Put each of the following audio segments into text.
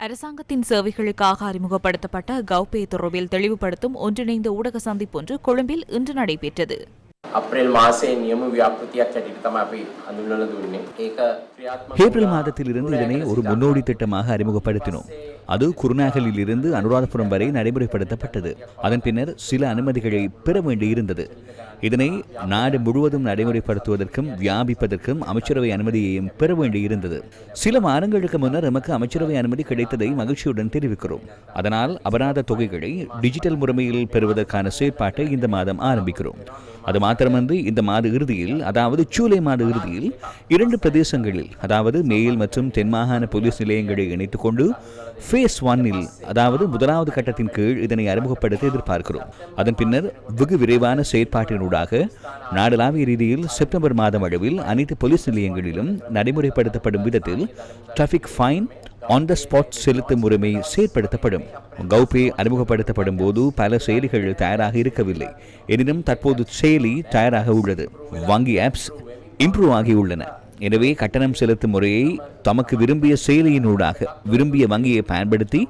அரசாங்கத்தின் சேவைகளுக்காக அறிமுகப்படுத்தப்பட்ட கௌபே தொடர்பில் தெளிவுபடுத்தும் ஒன்றிணைந்த ஊடக சந்திப்பொன்று கொழும்பில் இன்று நடைபெற்றது අප්‍රේල් මාසයේ නියම ව්‍යාපෘතියක් හැටියට තමයි අපි හඳුන්වලා දුන්නේ. ඒක ක්‍රියාත්මක ஏப்ரல் மாதத்திலிருந்து இதனை ஒரு முன்னோடி திட்டமாக அறிமுகப்படுத்தினோம் அது குருநாகலில் இருந்து அனுராதபுரம் வரை நடைமுறைப்படுத்தப்பட்டது அதன் பின்னர் சில அனுமதிகளை பெற வேண்டியிருந்தது இதனை நாடு முழுவதும் நடைமுறைப்படுத்துவதற்கும் வியாபிப்பதற்கும் அமைச்சரவை அனுமதியையும் பெற வேண்டியிருந்தது. சில மாதங்களுக்கு முன்னர் நமக்கு அமைச்சரவை அனுமதி கிடைத்ததை மகிழ்ச்சியுடன் தெரிவிக்கிறோம். அதனால் அபராத தொகைகளை டிஜிட்டல் முறைமையில் பெறுவதற்கான செயற்பாட்டை இந்த மாதம் ஆரம்பிக்கிறோம். அது மாத்திரமன்றி இந்த மாத இறுதியில் அதாவது ஜூலை மாத இறுதியில் இரண்டு பிரதேசங்களில் அதாவது மேல் மற்றும் தென் மாகாண போலீஸ் நிலையங்களை இணைத்துக் கொண்டு ஃபேஸ் ஒன்னில் அதாவது முதலாவது கட்டத்தின் கீழ் இதனை அறிமுகப்படுத்த எதிர்பார்க்கிறோம். அதன் பின்னர் வெகு விரைவான ஊடாக நாடளாவிய ரீதியில் செப்டம்பர் மாதம் அளவில் அனைத்து போலீஸ் நிலையங்களிலும் நடைமுறைப்படுத்தப்படும் விதத்தில் traffic fine on the spot செலுத்தும் உரிமை செயற்படுத்தப்படும். கௌபே அறிமுகப்படுத்தப்படும் போது பல செயலிகள் தயாராக இருக்கவில்லை. எனினும் தற்போது செயலி தயாராக உள்ளது. வங்கி ஆப்ஸ் இம்ப்ரூவ் ஆகியுள்ளன. எனவே கட்டணம் செலுத்தும் முறையை தமக்கு விரும்பிய செயலியினூடாக விரும்பிய வங்கியை பயன்படுத்தி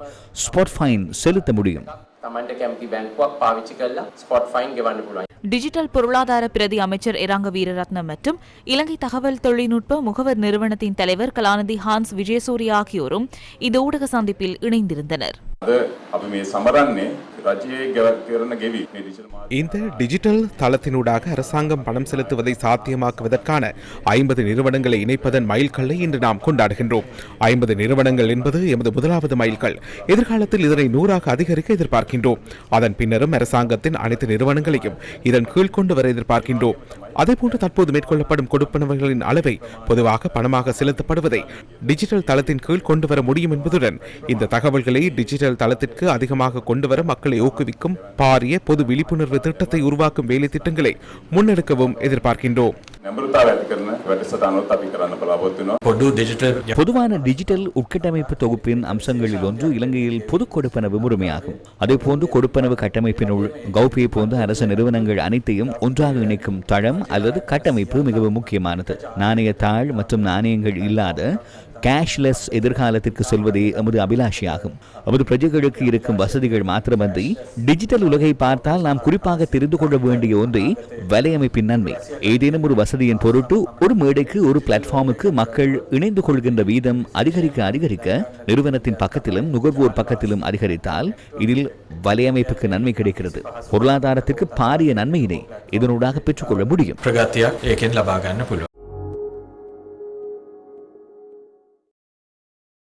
ஸ்பாட் ஃபைன் செலுத்த முடியும். තමන්ට කැමති බැංකුවක් පාවිච්චි කරලා ස්පොට් ෆයින් ගෙවන්න පුළුවන්. டிஜிட்டல் பொருளாதார பிரதி அமைச்சர் இராங்க வீரரத்னம் மற்றும் இலங்கை தகவல் தொழில்நுட்ப முகவர் நிறுவனத்தின் தலைவர் கலாநிதி ஹான்ஸ் விஜயசூரிய ஆகியோரும் இந்த ஊடக சந்திப்பில் இணைந்திருந்தனர் இந்த டிஜிட்டல் தளத்தினூடாக அரசாங்கம் பணம் செலுத்துவதை சாத்தியமாக்குவதற்கான ஐம்பது நிறுவனங்களை இணைப்பதன் மைல்கல்லை இன்று நாம் கொண்டாடுகின்றோம். ஐம்பது நிறுவனங்கள் என்பது எமது முதலாவது மைல்கல். எதிர்காலத்தில் இதனை நூறாக அதிகரிக்க எதிர்பார்க்கின்றோம். அதன் பின்னரும் அரசாங்கத்தின் அனைத்து நிறுவனங்களையும் இதன் கீழ் கொண்டு வர எதிர்பார்க்கின்றோம். அதேபோன்று தற்போது மேற்கொள்ளப்படும் கொடுப்பனவுகளின் அளவை பொதுவாக பணமாக செலுத்தப்படுவதை டிஜிட்டல் தளத்தின் கீழ் கொண்டு வர முடியும் என்பதுடன் இந்த தகவல்களை டிஜிட்டல் தளத்திற்கு அதிகமாக கொண்டு வர மக்களை ஊக்குவிக்கும் பாரிய பொது விழிப்புணர்வு திட்டத்தை உருவாக்கும் வேலை திட்டங்களை முன்னெடுக்கவும் எதிர்பார்க்கின்றோம். නැඹුරුතාව ඇති කරන වැඩසටහනොත් අපි කරන්න බලාපොරොත්තු වෙනවා. පොඩු ඩිජිටල් பொதுவான டிஜிட்டல் உட்கட்டமைப்பு தொகுப்பின் அம்சங்களில் ஒன்று இலங்கையில் பொது கொடுப்பனவு முறைமையாகும் அதேபோன்று கொடுப்பனவு கட்டமைப்பினுள் கௌபே போன்ற அரசு நிறுவனங்கள் அனைத்தையும் ஒன்றாக இணைக்கும் தளம் அல்லது கட்டமைப்பு மிகவும் முக்கியமானது நாணய தாள் மற்றும் நாணயங்கள் இல்லாத கேஷ்லெஸ் எதிர்காலத்திற்கு செல்வதே எமது அபிலாஷையாகும் எமது பிரஜைகளுக்கு இருக்கும் வசதிகள் மாத்திரமன்றி டிஜிட்டல் உலகை பார்த்தால் நாம் குறிப்பாக தெரிந்து கொள்ள வேண்டிய ஒன்றே வலையமைப்பின் நன்மை ஏதேனும் ஒரு வசதியின் பொருட்டு ஒரு மேடைக்கு ஒரு பிளாட்ஃபார்முக்கு மக்கள் இணைந்து கொள்கின்ற வீதம் அதிகரிக்க அதிகரிக்க நிறுவனத்தின் பக்கத்திலும் நுகர்வோர் பக்கத்திலும் அதிகரித்தால் இதில் வலையமைப்புக்கு நன்மை கிடைக்கிறது. பொருளாதாரத்திற்கு பாரிய நன்மையினை இதனூடாக பெற்றுக்கொள்ள முடியும்.